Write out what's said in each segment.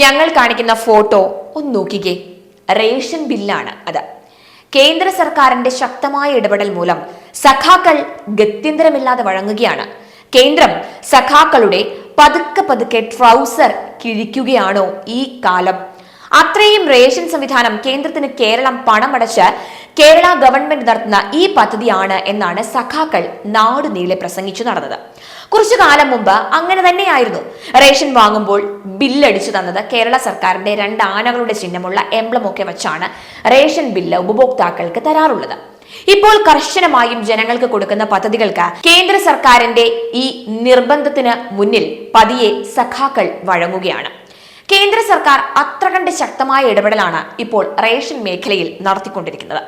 ഞങ്ങൾ കാണിക്കുന്ന ഫോട്ടോ ഒന്ന് നോക്കിക്കേ. റേഷൻ ബില്ലാണ് അത്. കേന്ദ്ര സർക്കാരിന്റെ ശക്തമായ ഇടപെടൽ മൂലം സഖാക്കൾ ഗത്യന്തരമില്ലാതെ വഴങ്ങുകയാണ്. കേന്ദ്രം സഖാക്കളുടെ പതുക്കെ പതുക്കെ ട്രൗസർ കിഴിക്കുകയാണോ ഈ കാലം? അത്രയും റേഷൻ സംവിധാനം കേന്ദ്രത്തിന് കേരളം പണമടച്ച് കേരള ഗവൺമെന്റ് നടത്തുന്ന ഈ പദ്ധതിയാണ് എന്നാണ് സഖാക്കൾ നാടുനീളെ പ്രസംഗിച്ചു നടന്നത്. കുറച്ചു കാലം മുമ്പ് അങ്ങനെ തന്നെയായിരുന്നു. റേഷൻ വാങ്ങുമ്പോൾ ബില്ലടിച്ചു തന്നത് കേരള സർക്കാരിന്റെ രണ്ട് ആനകളുടെ ചിഹ്നമുള്ള എംബ്ലമൊക്കെ വെച്ചാണ് റേഷൻ ബില്ല് ഉപഭോക്താക്കൾക്ക് തരാറുള്ളത്. ഇപ്പോൾ കർശനമായും ജനങ്ങൾക്ക് കൊടുക്കുന്ന പദ്ധതികൾക്ക് കേന്ദ്ര സർക്കാരിന്റെ ഈ നിർബന്ധത്തിന് മുന്നിൽ പതിയെ സഖാക്കൾ വഴങ്ങുകയാണ്. കേന്ദ്ര സർക്കാർ അത്ര കണ്ട് ശക്തമായ ഇടപെടലാണ് ഇപ്പോൾ റേഷൻ മേഖലയിൽ നടത്തിക്കൊണ്ടിരിക്കുന്നത്.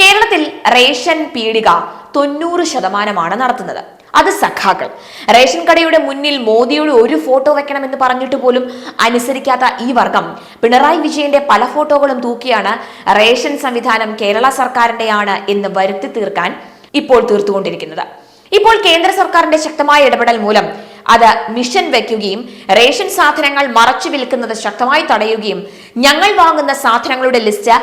കേരളത്തിൽ റേഷൻ പീടിക തൊണ്ണൂറ് ശതമാനമാണ് നടത്തുന്നത്. അത് സഖാക്കൾ. റേഷൻ കടയുടെ മുന്നിൽ മോദിയുടെ ഒരു ഫോട്ടോ വെക്കണമെന്ന് പറഞ്ഞിട്ട് പോലും അനുസരിക്കാത്ത ഈ വർഗം പിണറായി വിജയന്റെ പല ഫോട്ടോകളും തൂക്കിയാണ് റേഷൻ സംവിധാനം കേരള സർക്കാരിന്റെയാണ് എന്ന് വരുത്തി തീർക്കാൻ ഇപ്പോൾ തീർത്തുകൊണ്ടിരിക്കുന്നത്. ഇപ്പോൾ കേന്ദ്ര സർക്കാരിന്റെ ശക്തമായ ഇടപെടൽ മൂലം അത് മിഷൻ വെക്കുകയും റേഷൻ സാധനങ്ങൾ മറച്ചു വിൽക്കുന്നത് ശക്തമായി തടയുകയും ഞങ്ങൾ വാങ്ങുന്ന സാധനങ്ങളുടെ ലിസ്റ്റ്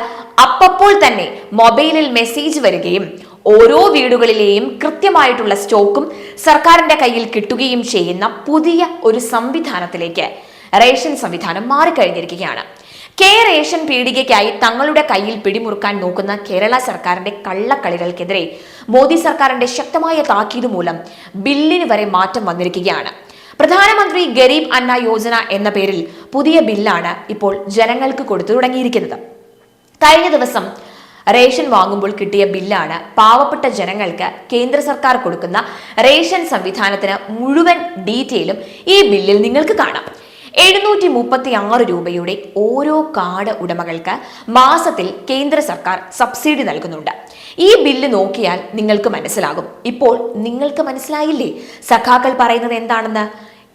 അപ്പപ്പോൾ തന്നെ മൊബൈലിൽ മെസ്സേജ് വരികയും ഓരോ വീടുകളിലെയും കൃത്യമായിട്ടുള്ള സ്റ്റോക്കും സർക്കാരിന്റെ കയ്യിൽ കിട്ടുകയും ചെയ്യുന്ന പുതിയ ഒരു സംവിധാനത്തിലേക്ക് റേഷൻ സംവിധാനം മാറിക്കഴിഞ്ഞിരിക്കുകയാണ്. കെ റേഷൻ പീടികയ്ക്കായി തങ്ങളുടെ കയ്യിൽ പിടിമുറുക്കാൻ നോക്കുന്ന കേരള സർക്കാരിന്റെ കള്ളക്കളികൾക്കെതിരെ മോദി സർക്കാരിന്റെ ശക്തമായ താക്കീത് മൂലം ബില്ലിന് വരെ മാറ്റം വന്നിരിക്കുകയാണ്. പ്രധാനമന്ത്രി ഗരീബ് അന്ന യോജന എന്ന പേരിൽ പുതിയ ബില്ലാണ് ഇപ്പോൾ ജനങ്ങൾക്ക് കൊടുത്തു തുടങ്ങിയിരിക്കുന്നത്. കഴിഞ്ഞ ദിവസം റേഷൻ വാങ്ങുമ്പോൾ കിട്ടിയ ബില്ലാണ് പാവപ്പെട്ട ജനങ്ങൾക്ക് കേന്ദ്ര സർക്കാർ കൊടുക്കുന്ന റേഷൻ സംവിധാനത്തിന് മുഴുവൻ ഡീറ്റെയിലും ഈ ബില്ലിൽ നിങ്ങൾക്ക് കാണാം. എഴുന്നൂറ്റി മുപ്പത്തി ആറ് രൂപയുടെ ഓരോ കാർഡ് ഉടമകൾക്ക് മാസത്തിൽ കേന്ദ്ര സർക്കാർ സബ്സിഡി നൽകുന്നുണ്ട്. ഈ ബില്ല് നോക്കിയാൽ നിങ്ങൾക്ക് മനസ്സിലാകും. ഇപ്പോൾ നിങ്ങൾക്ക് മനസ്സിലായില്ലേ സഖാക്കൾ പറയുന്നത് എന്താണെന്ന്?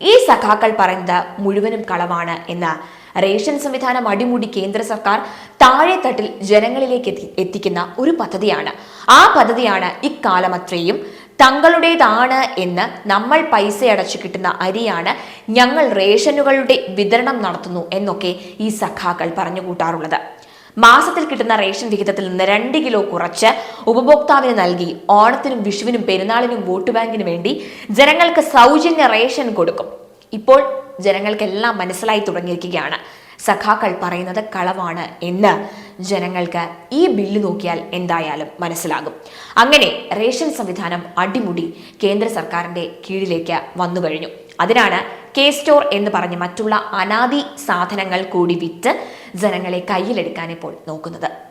ഈ സഖാക്കൾ പറയുന്നത് മുഴുവനും കളവാണ് എന്ന റേഷൻ സംവിധാനം അടിമുടി കേന്ദ്ര സർക്കാർ താഴെത്തട്ടിൽ ജനങ്ങളിലേക്ക് എത്തി എത്തിക്കുന്ന ഒരു പദ്ധതിയാണ്. ആ പദ്ധതിയാണ് ഇക്കാലം അത്രയും തങ്ങളുടേതാണ് എന്ന് നമ്മൾ പൈസ അടച്ചു കിട്ടുന്ന അരിയാണ് ഞങ്ങൾ റേഷനുകളുടെ വിതരണം നടത്തുന്നു എന്നൊക്കെ ഈ സഖാക്കൾ പറഞ്ഞു കൂട്ടാറുള്ളത്. മാസത്തിൽ കിട്ടുന്ന റേഷൻ വിഹിതത്തിൽ നിന്ന് രണ്ട് കിലോ കുറച്ച് ഉപഭോക്താവിന് നൽകി ഓണത്തിനും വിഷുവിനും പെരുന്നാളിനും വോട്ട് ബാങ്കിനു വേണ്ടി ജനങ്ങൾക്ക് സൗജന്യ റേഷൻ കൊടുക്കും. ഇപ്പോൾ ജനങ്ങൾക്കെല്ലാം മനസ്സിലായി തുടങ്ങിയിരിക്കുകയാണ്. സഖാക്കൾ പറയുന്നത് കളവാണ് എന്ന് ജനങ്ങൾക്ക് ഈ ബില്ല് നോക്കിയാൽ എന്തായാലും മനസ്സിലാകും. അങ്ങനെ റേഷൻ സംവിധാനം അടിമുടി കേന്ദ്ര സർക്കാരിന്റെ കീഴിലേക്ക് വന്നു കഴിഞ്ഞു. അതിനാണ് കെ സ്റ്റോർ എന്ന് പറഞ്ഞ് മറ്റുള്ള അനാദി സാധനങ്ങൾ കൂടി വിറ്റ് ജനങ്ങളെ കയ്യിലെടുക്കാൻ ഇപ്പോൾ നോക്കുന്നത്.